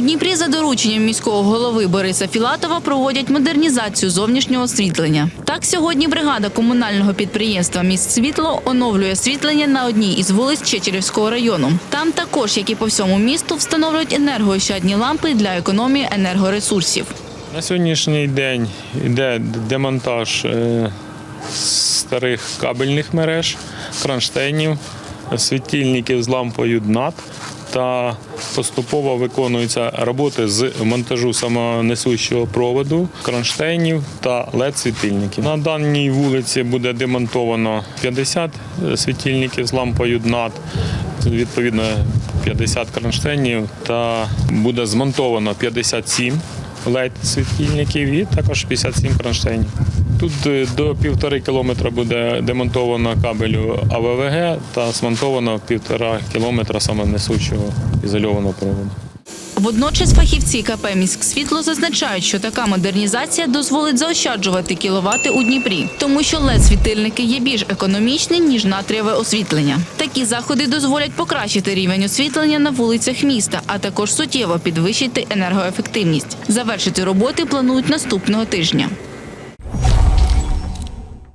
Дніпрі за дорученням міського голови Бориса Філатова проводять модернізацію зовнішнього освітлення. Так, сьогодні бригада комунального підприємства «Міськсвітло» оновлює освітлення на одній із вулиць Чечерівського району. Там також, як і по всьому місту, встановлюють енергоощадні лампи для економії енергоресурсів. На сьогоднішній день йде демонтаж е, старих кабельних мереж, кронштейнів, світильників з лампою ДНАТ та поступово виконуються роботи з монтажу самонесущого проводу, кронштейнів та LED-світильників. На даній вулиці буде демонтовано 50 світильників з лампою ДНАТ, відповідно 50 кронштейнів та буде змонтовано 57 ледь світильників і також 57 кронштейнів. Тут е, до півтори кілометра буде демонтовано кабелю АВВГ та змонтовано півтора кілометра самонесучого ізольованого проводу. Водночас фахівці КП «Міськсвітло» зазначають, що така модернізація дозволить заощаджувати кіловати у Дніпрі, тому що LED-світильники є більш економічні, ніж натрієве освітлення. Такі заходи дозволять покращити рівень освітлення на вулицях міста, а також суттєво підвищити енергоефективність. Завершити роботи планують наступного тижня.